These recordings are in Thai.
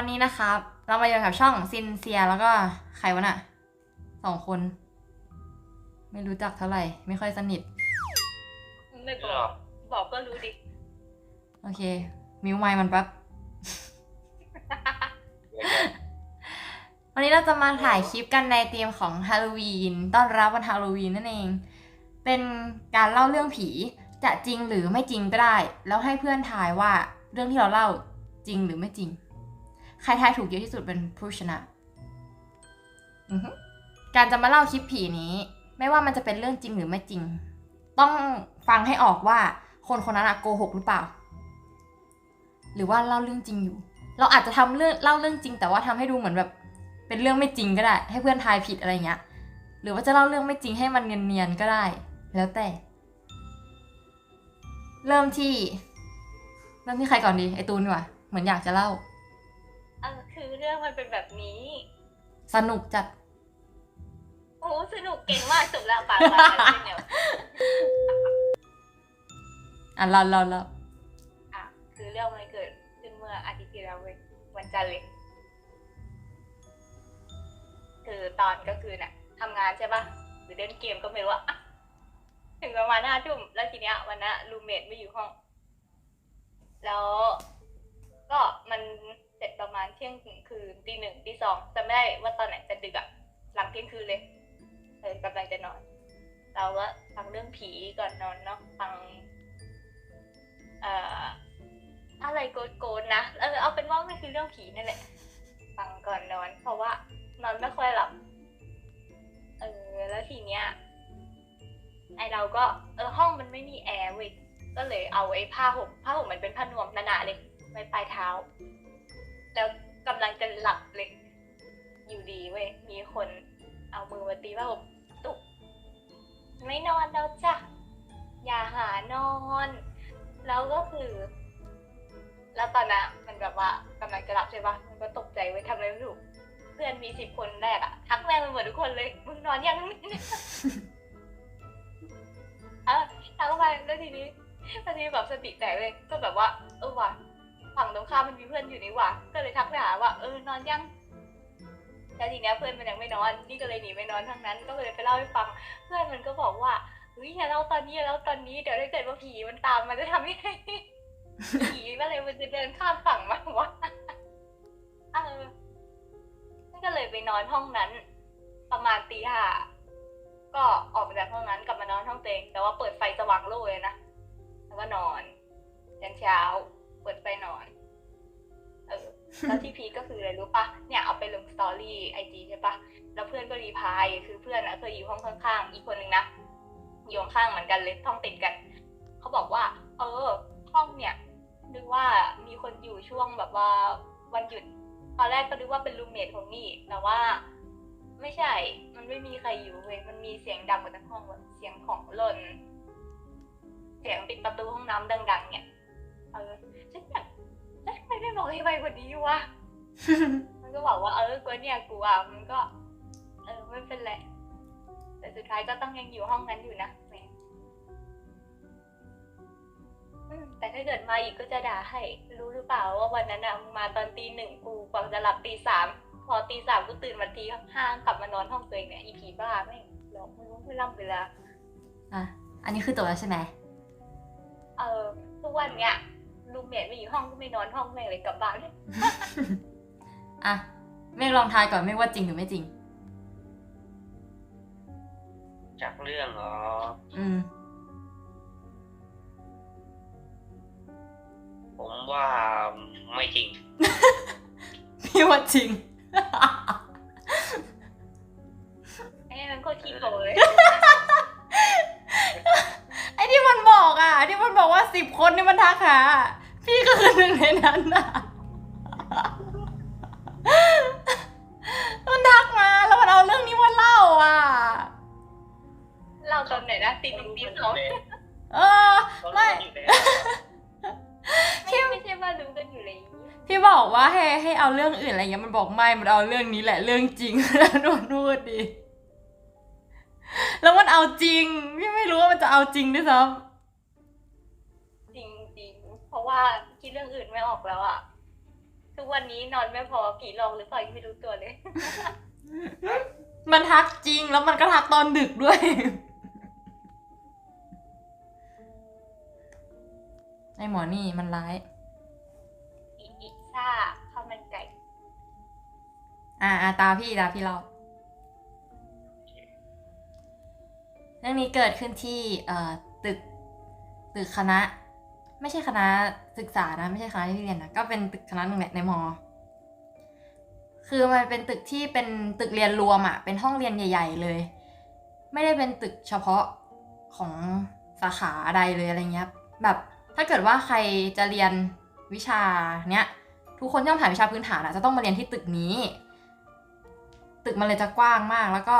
วันนี้นะครับ เรามาอยู่กับช่องซินเซียแล้วก็ใครวะน่ะสองคน ไม่รู้จักเท่าไหร่ ไม่ค่อยสนิท ไม่บอก บอกก็รู้ดิ โอเค มิวไมค์มันแป๊บ วันนี้เราจะมาถ่ายคลิปกันในธีมของฮาโลวีน ต้อนรับวันฮาโลวีนนั่นเอง เป็นการเล่าเรื่องผี จะจริงหรือไม่จริงก็ได้ แล้วให้เพื่อนทายว่าเรื่องที่เราเล่าจริงหรือไม่จริง ใครทายถูกเยอะที่สุดเป็นผู้ชนะอือฮึการจะมาเล่าคลิปผีนี้ ไม่ว่ามันจะเป็นเรื่องจริงหรือไม่จริง ต้องฟังให้ออกว่าคนคนนั้นอะโกหกหรือเปล่า หรือว่าเล่าเรื่องจริงอยู่ เราอาจจะทำเรื่องเล่าเรื่องจริง แต่ว่าทำให้ดูเหมือนแบบเป็นเรื่องไม่จริงก็ได้ ให้เพื่อนทายผิดอะไรเงี้ย หรือว่าจะเล่าเรื่องไม่จริงให้มันเนียนๆก็ได้ แล้วแต่ เริ่มที่เริ่มที่ใครก่อนดีไอตูนดีกว่าเหมือนอยากจะเล่าเออคือ เรื่องมันเป็นแบบนี้ สนุกจัด โอ้สนุกเก่งมากสุดแล้วปากปากปากเนี่ยอะเล่าเล่าเล่าอะคือเรื่องมันเกิดขึ้นเมื่ออาทิตย์ที่แล้วเว้ยวันจันทร์เลย คือตอนก็คือน่ะทำงานใช่ปะหรือเล่นเกมก็ไม่รู้อะอะถึงประมาณห้าทุ่มแล้วทีเนี้ยวันนั้นรูเมทไม่อยู่ห้อง แล้วก็มันเสร็จ ประมาณเที่ยงคืนตีหนึ่งตีสองจำไม่ได้ว่าตอนไหนจะดึกอะหลังเที่ยงคืนเลยเออกำลังจะนอน เราก็ฟังเรื่องผีก่อนนอนเนาะฟังเอ่ออะไรโกนๆนะเออเอาเป็นว่ามันคือเรื่องผีนั่นแหละ ฟังก่อนนอน เพราะว่านอนไม่ค่อยหลับเออแล้วทีเนี้ยไอเราก็เออห้องมันไม่มีแอร์เว้ยก็เลยเอาไอ้ผ้าห่มผ้าห่มมันเป็นผ้านวมหนาๆเลยไว้ปลายเท้า แล้วกำลังจะหลับเลย อยู่ดีเว้ย มีคนเอามือมาตีผ้าห่มตุก ไม่นอนแล้วจ้ะ อย่าหานอน แล้วก็คือ แล้วตอนนั้นมันแบบว่ากำลังจะหลับใช่ปะมันก็ตกใจไว้ยทำอะไรไม่ถูก เพื่อนมีสิบคนแรกอะทักแม่งไปหมดทุกคนเลย มึงนอนยัง เออทักเข้าไปแล้วทีนี้ทีนี้แบบสติแตกเลย ก็แบบว่า เออว่ะ ฝั่งตรงข้ามมันมีเพื่อนอยู่นี่ว่ะก็เลยทักไปหาว่าเออนอนยังแล้วทีเนี้ยเพื่อนมันยังไม่นอน นี่ก็เลยหนีไปนอนทั้งนั้น ก็เลยไปเล่าให้ฟัง เพื่อนมันก็บอกว่าเฮ้ยอย่าเล่าตอนนี้อย่าเล่าตอนนี้เดี๋ยวถ้าเกิดว่าผีมันตามมันจะทำยังไงผีอะไรมันจะเดินข้ามฝั่งมาวะเออก็เลยไปนอนห้องนั้น ประมาณตีห้าก็ออกมาจากห้องนั้นกลับมานอนห้องเตงแต่ว่าเปิดไฟสว่างโล่เลยนะแล้วก็นอนยันเช้า ปิดไฟนอน เออ แล้วที่พีก็คืออะไรรู้ปะเนี่ยเอาไปลงสตอรี่ไอจีใช่ปะแล้วเพื่อนก็รีพาย คือเพื่อนอะเคยอยู่ห้องข้างๆ อีกคนนึงนะอยู่ข้างเหมือนกันเลยห้องติดกัน เขาบอกว่า เออ ห้องเนี่ยนึกว่ามีคนอยู่ช่วงแบบว่าวันหยุด ตอนแรกก็นึกว่าเป็นรูมเมทของนี่ แต่ว่าไม่ใช่ มันไม่มีใครอยู่เว้ย มันมีเสียงดังมาจากห้องแบบเสียงของหล่น เสียงปิดประตูห้องน้ำดัง ๆ เนี่ย เออ ไมไม่บอกให้ไวกว่านี้วะ มันก็บอกว่าเออกูเนี่ยกูอะมันก็ เออไม่เป็นไร แต่สุดท้ายก็ต้องยังอยู่ห้องนั้นอยู่นะแหมอืมแต่ถ้าเกิดมาอีกก็จะด่าให้ รู้หรือเปล่าว่าวันนั้นอะมึงมาตอนตีหนึ่งกูกว่าจะหลับตีสามพอตีสามกูตื่นมาตีห้ากลับมานอนห้องตัวเองเนี่ยอีผีบ้าแม่งหลอกไม่รู้ไม่ล่ำเวลาอะอันนี้คือตัวแล้วใช่ไหมเออทุกวันเนี้ย รูมเมทไม่อยู่ห้องก็ไม่นอนห้องแม่งเลยกลับบ้านอะเมฆลองทายก่อนเมฆว่าจริงหรือไม่จริง จากเรื่องเหรออืม ผมว่าไม่จริง พี่ว่าจริง ไอ้มันโคตรขี้โกงเลยไอ้ที่มันบอกอะ ที่มันบอกว่าสิบคนนี่มันทักหา พี่ก็คือหนึ่งในนั้นอะมันทักมาแล้วมันเอาเรื่องนี้มาเล่าอะ เราตอนไหนนะตีหนึ่งตีสองเออไม่ไม่ไม่ใช่ว่ารู้กันอยู่เลยที่บอกว่าให้ให้เอาเรื่องอื่นอะไรเงี้ยมันบอกไม่ มันเอาเรื่องนี้แหละเรื่องจริงแล้วนวดนวดดิ แล้วมันเอาจริงพี่ไม่รู้ว่ามันจะเอาจริงด้วยซ้จ คิดเรื่องอื่นไม่ออกแล้วอะทุกวันนี้นอนไม่พอกี่รองหรือเปล่ายังไม่รู้ตัวเลย มันทักจริงแล้วมันก็ทักตอนดึกด้วย ไอหมอนี่มันร้ายอีอิซ่าข้าวมันไก่อ่าอ่าตาพี่ตาพี่เราเรื่องนี้เกิดขึ้นที่เอ่อตึกตึกคณะ ไม่ใช่คณะศึกษานะ ไม่ใช่คณะที่เรียนนะก็เป็นตึกคณะหนึ่งแหละในมอ คือมันเป็นตึกที่เป็นตึกเรียนรวมอะ่ะเป็นห้องเรียนใหญ่ ๆ เลย ไม่ได้เป็นตึกเฉพาะของสาขาใดเลยอะไรเงี้ยแบบถ้าเกิดว่าใครจะเรียนวิชาเนี้ยทุกคนที่ต้องผ่านวิชาพื้นฐานอะจะต้องมาเรียนที่ตึกนี้ ตึกมันเลยจะกว้างมากแล้วก็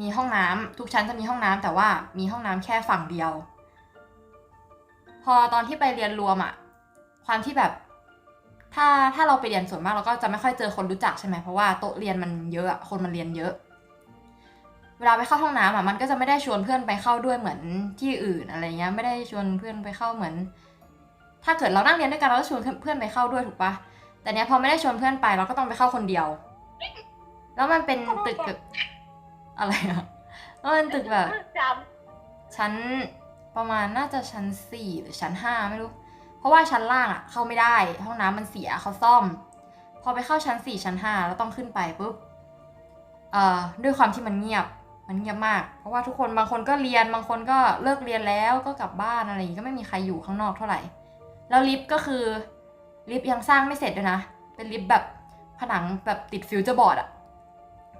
มีห้องน้ำทุกชั้นจะมีห้องน้ำแต่ว่ามีห้องน้ำแค่ฝั่งเดียว พอตอนที่ไปเรียนรวมอะความที่แบบ ถ้าถ้าเราไปเรียนส่วนมากเราก็จะไม่ค่อยเจอคนรู้จักใช่ไหมเพราะว่าโต๊ะเรียนมันเยอะอะคนมันเรียนเยอะ เวลาไปเข้าห้องน้ำอะมันก็จะไม่ได้ชวนเพื่อนไปเข้าด้วยเหมือนที่อื่นอะไรเงี้ยไม่ได้ชวนเพื่อนไปเข้าเหมือน ถ้าเกิดเรานั่งเรียนด้วยกันเราก็ชวนเพื่อนไปเข้าด้วยถูกปะแต่เนี้ยพอไม่ได้ชวนเพื่อนไปเราก็ต้องไปเข้าคนเดียว แล้วมันเป็นตึกแบบอะไรอะแล้วมันตึกแบบจชั้น ประมาณน่าจะชั้นสี่หรือชั้นห้าไม่รู้ เพราะว่าชั้นล่างอะเข้าไม่ได้ ห้องน้ำมันเสียเขาซ่อม พอไปเข้าชั้นสี่ชั้นห้าแล้วต้องขึ้นไปปุ๊บเอ่อด้วยความที่มันเงียบมันเงียบมาก เพราะว่าทุกคนบางคนก็เรียนบางคนก็เลิกเรียนแล้วก็กลับบ้านอะไรอย่างงี้ก็ไม่มีใครอยู่ข้างนอกเท่าไหร่ แล้วลิฟต์ก็คือลิฟต์ยังสร้างไม่เสร็จด้วยนะ เป็นลิฟต์แบบผนังแบบติดฟิวเจอร์บอร์ดอะ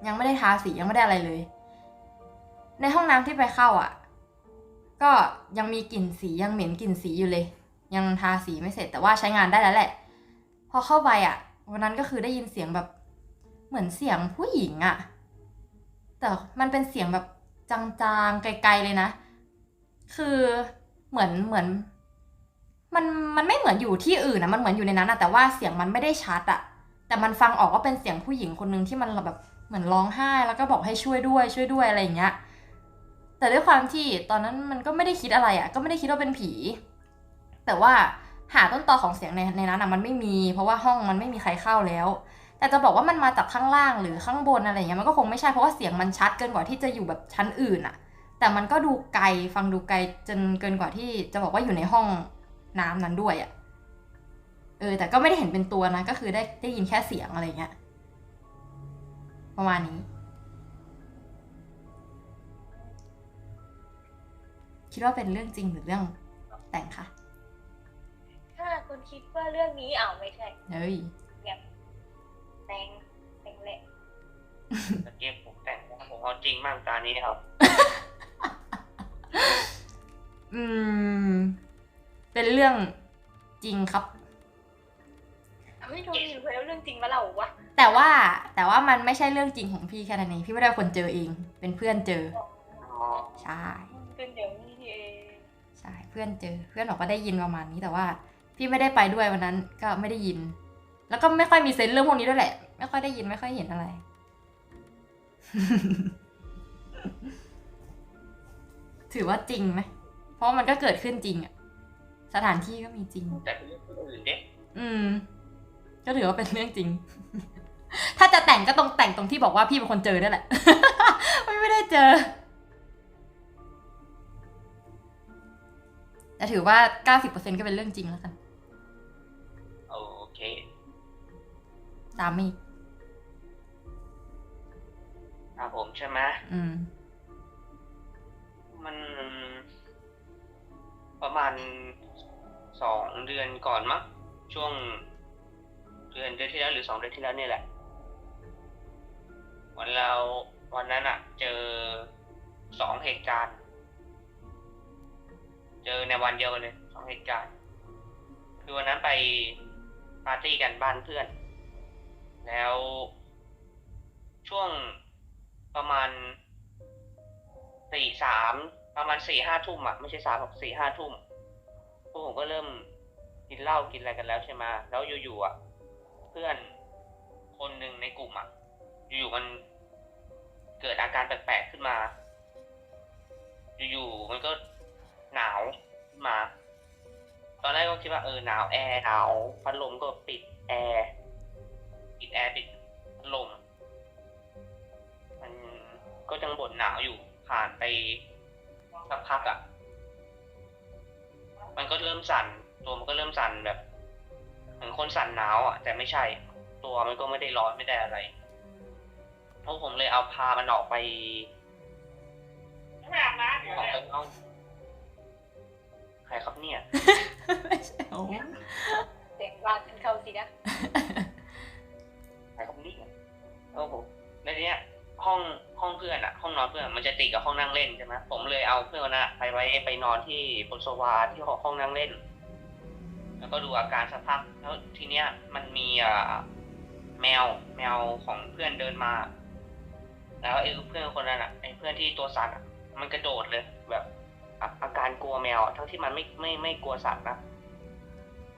ยังไม่ได้ทาสียังไม่ได้อะไรเลย ในห้องน้ำที่ไปเข้าอะ ก็ยังมีกลิ่นสียังเหม็นกลิ่นสีอยู่เลย ยังทาสีไม่เสร็จแต่ว่าใช้งานได้แล้วแหละ พอเข้าไปอะวันนั้นก็คือได้ยินเสียงแบบเหมือนเสียงผู้หญิงอะ แต่มันเป็นเสียงแบบจางๆไกลๆเลยนะ คือเหมือนเหมือนมันมันไม่เหมือนอยู่ที่อื่นนะมันเหมือนอยู่ในนั้นอะแต่ว่าเสียงมันไม่ได้ชัดอะแต่มันฟังออกว่าเป็นเสียงผู้หญิงคนหนึ่งที่มันแบบเหมือนร้องไห้แล้วก็บอกให้ช่วยด้วยช่วยด้วยอะไรอย่างเงี้ย แต่ด้วยความที่ตอนนั้นมันก็ไม่ได้คิดอะไรอะก็ไม่ได้คิดว่าเป็นผี แต่ว่าหาต้นตอของเสียงในในนั้นอะมันไม่มี เพราะว่าห้องมันไม่มีใครเข้าแล้ว แต่จะบอกว่ามันมาจากข้างล่างหรือข้างบนอะไรเงี้ยมันก็คงไม่ใช่เพราะว่าเสียงมันชัดเกินกว่าที่จะอยู่แบบชั้นอื่นอะแต่มันก็ดูไกลฟังดูไกลจนเกินกว่าที่จะบอกว่าอยู่ในห้องน้ำนั้นด้วยอะเออแต่ก็ไม่ได้เห็นเป็นตัวนะก็คือได้ได้ยินแค่เสียงอะไรเงี้ยประมาณนี้ คิดว่าเป็นเรื่องจริงหรือเรื่องแต่งคะำถ้าคุณคิดว่าเรื่องนี้อ้าวไม่ใช่เฮ้ยแตงแตงแหละตะเกียบผมแต่งนะผมเอาจริงมากตานี้ครับ อืม เป็นเรื่องจริงครับไม่รู้อยู่แล้วเรื่องจริงมาเล่าวะแต่ว่าแต่ว่ามันไม่ใช่เรื่องจริงของพี่แค่นั้นเองพี่ไม่ได้เป็นคนเจอเอง เป็นเพื่อนเจออ๋อใช่ พื่อนเจอ เพื่อนบอกว่าได้ยินประมาณนี้แต่ว่า พี่ไม่ได้ไปด้วยวันนั้นก็ไม่ได้ยิน แล้วก็ไม่ค่อยมีเซนส์เรื่องพวกนี้ด้วยแหละ ไม่ค่อยได้ยินไม่ค่อยเห็นอะไร ถือว่าจริงไหมเพราะมันก็เกิดขึ้นจริงอะสถานที่ก็มีจริง แต่เป็นเรื่องอื่นเด็กอืม ก็ถือว่าเป็นเรื่องจริง ถ้าจะแต่งก็ต้องแต่งตรงที่บอกว่าพี่เป็นคนเจอนั่นแหละ ไม่ไม่ได้เจอ แต่ถือว่าเก้าสิบเปอร์เซ็นก็เป็นเรื่องจริงแล้วกัน โอเค ตามอีกครับผมใช่ไหมอืม มัน ประมาณสองเดือนก่อนมั้งช่วงเดือนเดือนที่แล้วหรือสองเดือนที่แล้วนี่แหละ วันเราวันนั้นอะเจอสองเหตุการณ์ เจอในวันเดียวกันเลยสองเหตุการณ์คือวันนั้นไปปาร์ตี้กันบ้านเพื่อน แล้วช่วงประมาณสี่สามประมาณสี่ห้าทุ่มอะไม่ใช่สามหรอกสี่ห้าทุ่มพวกผมก็เริ่มกินเหล้ากินอะไรกันแล้วใช่ไหมแล้วอยู่ๆอะเพื่อนคนหนึ่งในกลุ่มอะอยู่ๆมันเกิดอาการแปลกๆขึ้นมา อยู่ๆมันก็ หนาวขึ้นมา ตอนแรกก็คิดว่าเออหนาวแอร์หนาวพัดลมก็ปิดแอร์ปิดแอร์ปิดพัดลมมันก็ยังบ่นหนาวอยู่ผ่านไปสักพักอะ่ะ มันก็เริ่มสั่น ตัวมันก็เริ่มสั่นแบบเหมือนคนสั่นหนาวอะ่ะ แต่ไม่ใช่ ตัวมันก็ไม่ได้ร้อนไม่ได้อะไรเพราะผมเลยเอาพามันออกไปออกไปเอาใค รครับเนี่ยไม่ใช่โอ้เสียงวางขึ้นเข้าสินะใครครับเนี่ยเออผมในเนี้ยห้องห้องเพื่อนอะห้องนอนเพื่อนมันจะติดกับห้องนั่งเล่นใช่ไหมผมเลยเอาเพื่อนคนนั้นอะไปไว้ไปนอนที่บนโซฟาที่ห้องนั่งเล่น แล้วก็ดูอาการสักพักแล้วทีเนี้ยมันมีอ่าแมวแมวของเพื่อนเดินมา แล้วไอ้เพื่อนคนนั้นอะไอ้เพื่อนที่ตัวสั่นอะมันกระโดดเลยแบบ อาการกลัวแมวทั้งที่มันไม่ไม่ไม่กลัวสัตว์นะ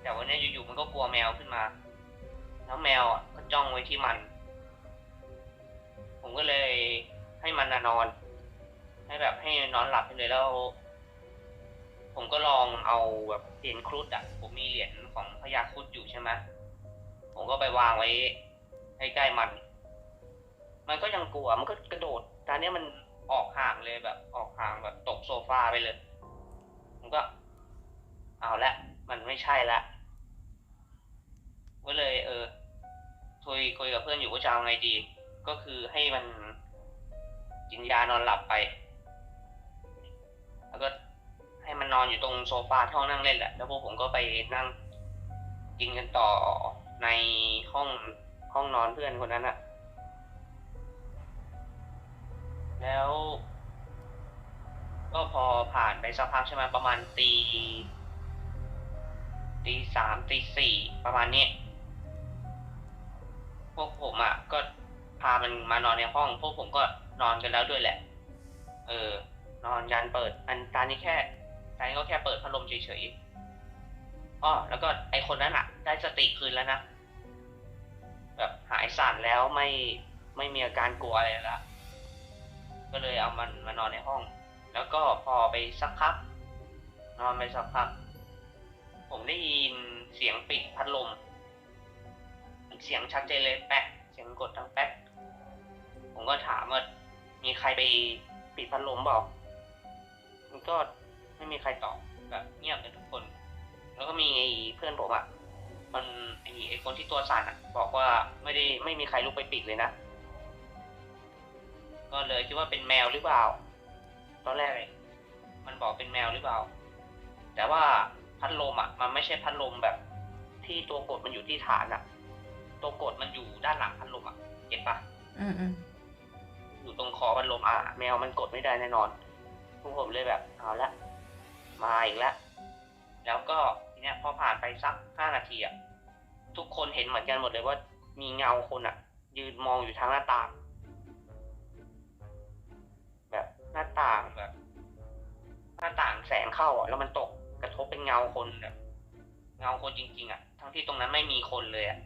แต่วันนี้อยู่ๆมันก็กลัวแมวขึ้นมา แล้วแมวก็จ้องไว้ที่มัน ผมก็เลยให้มันนอน ให้แบบให้นอนหลับไปเลยแล้ว ผมก็ลองเอาแบบเหรียญครุฑอะผมมีเหรียญของพญาครุฑอยู่ใช่ไหมผมก็ไปวางไว้ใกล้ๆมัน มันก็ยังกลัวมันก็กระโดดตอนนี้มัน ออกห่างเลยแบบ ออกห่างแบบตกโซฟาไปเลยผมก็ เอาละ มันไม่ใช่ละก็เลย เออคุยคุยกับเพื่อนอยู่ว่าจะเอาไงดี ก็คือให้มันกินยานอนหลับไป แล้วก็ให้มันนอนอยู่ตรงโซฟาที่ห้องนั่งเล่นแหละ แล้วพวกผมก็ไปนั่งกินกันต่อในห้องห้องนอนเพื่อนคนนั้นอะ แล้ว ก็พอผ่านไปสักพักใช่ไหมประมาณตีตีสามตีสี่ประมาณนี้ พวกผมอะ ก็พามันมานอนในห้อง พวกผมก็นอนกันแล้วด้วยแหละ เออ นอนยันเปิด อันตานี้แค่ตานี้ก็แค่เปิดพัดลมเฉยๆอ้อแล้วก็ไอคนนั้นอะ ได้สติคืนแล้วนะแบบหายสั่นแล้วไม่ไม่มีอาการกลัวอะไรแล้ว ก็เลยเอามันมานอนในห้อง แล้วก็พอไปสักพัก นอนไปสักพัก ผมได้ยินเสียงปิดพัดลม เสียงชัดเจนเลยแป๊กเสียงกดทั้งแป๊กผมก็ถามว่ามีใครไปปิดพัดลมเปล่ามันก็ไม่มีใครตอบแบบเงียบกันทุกคน แล้วก็มีไอ้เพื่อนผมอะมันไอ้ไอ้คนที่ตัวสั่นอะ บอกว่าไม่ได้ไม่มีใครลุกไปปิดเลยนะ ก็เลยคิดว่าเป็นแมวหรือเปล่า ตอนแรกเลยมันบอกเป็นแมวหรือเปล่า แต่ว่าพัดลมอะ มันไม่ใช่พัดลมแบบ ที่ตัวกดมันอยู่ที่ฐานอะ ตัวกดมันอยู่ด้านหลังพัดลมอะเก็ตปะอืมอืมอยู่ตรงคอพัดลมอะแมวมันกดไม่ได้แน่นอนพวกผมเลยแบบเอาละมาอีกแล้วแล้วก็ทีเนี้ยพอผ่านไปสักห้านาทีอะทุกคนเห็นเหมือนกันหมดเลยว่ามีเงาคนอะ ยืนมองอยู่ทางหน้าต่าง หน้าต่างแบบหน้าต่างแสงเข้าอะแล้วมันตกกระทบเป็นเงาคนแบบเงาคนจริง ๆ อะ ทั้งที่ตรงนั้นไม่มีคนเลยอะ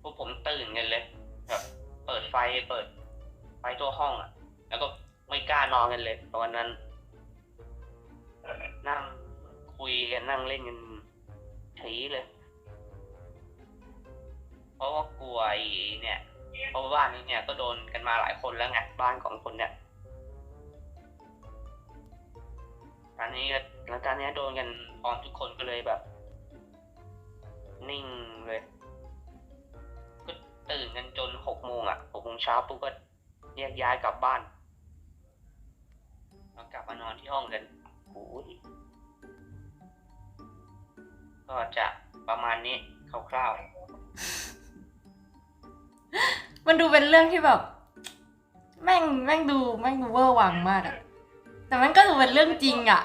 พวกผมตื่นกันเลยแบบเปิดไฟเปิดไฟตัวห้องอะ แล้วก็ไม่กล้านอนกันเลยตอนนั้นนั่งคุยกันนั่งเล่นกันถีเลย เพราะว่ากลัวไอ้เนี่ย เพราะว่าบ้านนี้เนี่ยก็โดนกันมาหลายคนแล้วไงบ้านของคนเนี่ย อนนี้ก็แล้วตอนนี้โดนกันพร้อมทุกคนก็เลยแบบ นิ่งเลย ก็ตื่นกันจนหกโมงอะหกโมงเช้าปุ๊บก็แยกย้ายกลับบ้านแล้วกลับมานอนที่ห้องกันโอ้ยก็จะประมาณนี้คร่าวๆมันดูเป็นเรื่องที่แบบ แม่งแม่งดูแม่งดูเวอร์วังมากอะ แต่มันก็ดูเป็นเรื่องจริงอะ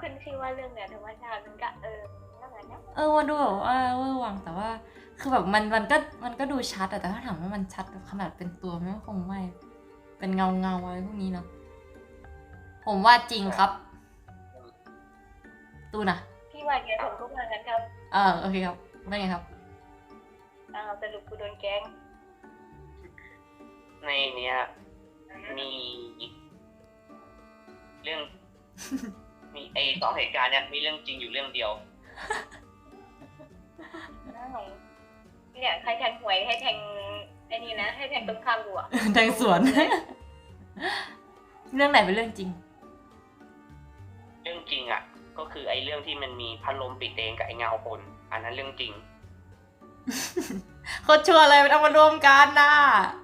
ขึ้นชื่อว่าเรื่องเหนือธรรมชาติมันก็เออนั่นแหละนะเออมันดูแบบว่าเวอร์วังแต่ว่า คือแบบมันมันก็มันก็ดูชัดอะแต่ถ้าถามว่ามันชัดแบบขนาดเป็นตัวไหม่คงไม่ เป็นเงาเงาๆอะไรพวกนี้เนาะผมว่าจริงครับ ตูนะพี่ว่าไงผมก็ว่างั้นครับ เออโอเคครับเป็นไงครับอ้าวสรุปกูโดนแกล้งในเนี้ย มี เรื่อง มีไอสองเหตุการณ์เนี้ยมีเรื่องจริงอยู่เรื่องเดียวอ้าวเนี่ยใครแทงหวยให้แทงไอ้นี่นะให้แทงตรงข้ามกูอะแทงสวน เรื่องไหนเป็นเรื่องจริง เรื่องจริงอะ ก็คือไอ้เรื่องที่มันมีพัดลมปิดเองกับไอ้เงาคน อันนั้นเรื่องจริงโคตรชัวร์เลยมันเอามารวมกันนะแ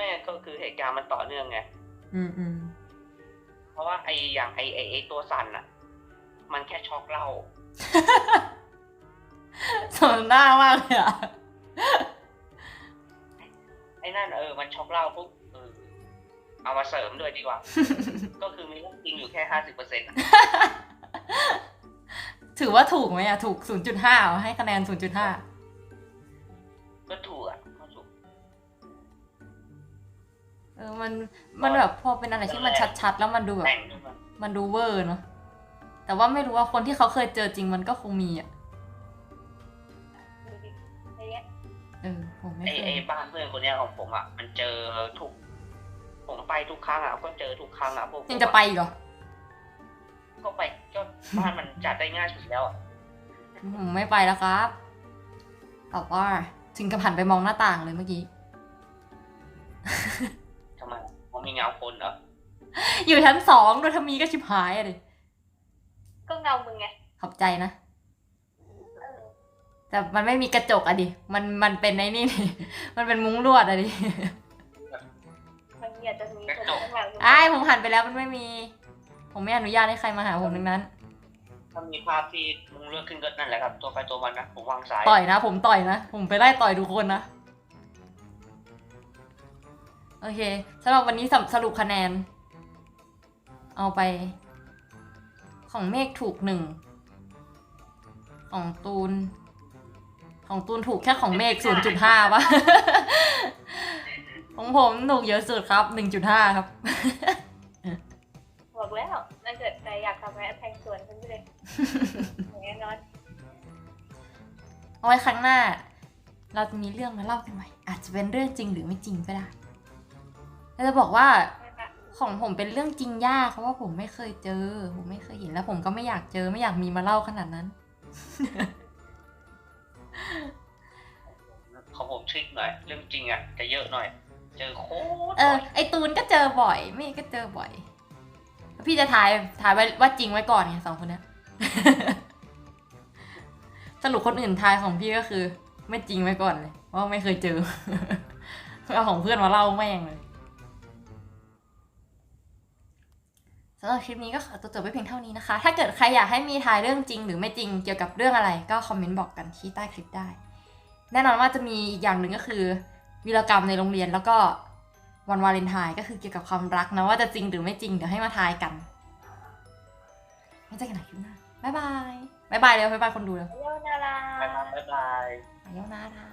ม่ก็คือเหตุการณ์มันต่อเนื่องไงอืมอืมเพราะว่าไอ้อย่างไอ้ไอ้ไอ้ตัวสั่นอะมันแค่ช็อกเหล่าสมหน้ามากเลยอะไอ้นั่นเออ มันช็อกเหล่าปุ๊บเออเอามาเสริมด้วยดีกว่า ก็คือมีเรื่องจริงอยู่แค่ห้าสิบเปอร์เซ็นต์ถือว่าถูกไหมอะถูก0.5ให้คะแนน0.5ก็ถูกอะก็ถูก เออมันมันแบบพอเป็นอะไรที่มันชัดๆ แล้วมันดูแบบแต่งด้วยมันมันดูเวอร์เนาะแต่ว่าไม่รู้ว่าคนที่เขาเคยเจอจริงมันก็คงมีอะดูดิไอ้เนี่ยเออผมไม่ไอ้เคยไอ้บ้านเพื่อนคนเนี้ยของผมอะมันเจอทุก ผมไปทุกครั้งอะก็เจอทุกครั้งอะพวกผมยังจะไปอีกเหรอก็ไปก็บ้านมันจัดได้ง่ายสุดแล้วอะผมไม่ไปแล้วครับแต่ว่าถึงกับหันไปมองหน้าต่างเลยเมื่อกี้ มมันมีเงาคนเหรอ อยู่ชั้นสองโดยทามีก็ชิบหายอะดิก็เงามึงไงขอบใจนะเออแต่มันไม่มีกระจกอะดิ มันมันเป็นไอ้นี่นี่มันเป็นมุ้งลวดอะดิมันอยากจะมีคนข้างหลังมึงไอ้ายผมหันไปแล้วมันไม่มี ผมไม่อนุญาตให้ใครมาหาผมดังนั้น ถ้ามีภาพที่มึงเลือกขึ้นก็นั่นแหละครับ ตัวใครตัวมันนะ ผมวางสาย ต่อยนะ ผมต่อยนะ ผมไปไล่ต่อยทุกคนนะ โอเคสำหรับวันนี้สรุปสรุปคะแนน เอาไป ของเมฆถูกหนึ่ง ของตูน ของตูนถูกแค่ของเมฆศูนย์จุดห้าปะของผมถูกเยอะสุดครับหนึ่งจุดห้าครับ บอกแล้วถ้าเกิดใครอยากทำอะไรแทงสวนฉันไปเลยแน่นอนเอาไว้ครั้งหน้า เราจะมีเรื่องมาเล่ากันใหม่อาจจะเป็นเรื่องจริงหรือไม่จริงก็ได้ เราจะบอกว่าไม่ปะของผมเป็นเรื่องจริงยากเพราะว่าผมไม่เคยเจอ ผมไม่เคยเห็นแล้วผมก็ไม่อยากเจอไม่อยากมีมาเล่าขนาดนั้น ของผมทริคหน่อยเรื่องจริงอะจะเยอะหน่อย เจอโคตรเออบ่อยไอตูนก็เจอบ่อยเมฆก็เจอบ่อย พี่จะทายทายไว้ว่าจริงไว้ก่อนไงสองคนเนี้ยสรุปคนอื่นทายของพี่ก็คือ ไม่จริงไว้ก่อนเลยเพราะว่าไม่เคยเจอเอาของเพื่อนมาเล่าแม่งเลย สำหรับคลิปนี้ก็ขอตัวจบไว้เพียงเท่านี้นะคะ ถ้าเกิดใครอยากให้มีทายเรื่องจริง หรือไม่จริงเกี่ยวกับเรื่องอะไรก็คอมเมนต์บอกกันที่ใต้คลิปได้ แน่นอนว่าจะมีอีกอย่างหนึ่งก็คือวีรกรรมในโรงเรียนแล้วก็วันวาเลนไทน์ก็คือเกี่ยวกับความรักนะว่าจะจริงหรือไม่จริงเดี๋ยวให้มาทายกันไม่เจอกันใหม่คลิปหน้าบ๊ายบายบ๊ายบายเลยบ๊ายบายคนดูเลยเย้านาราบ๊ายบายไปเย้าหน้าได้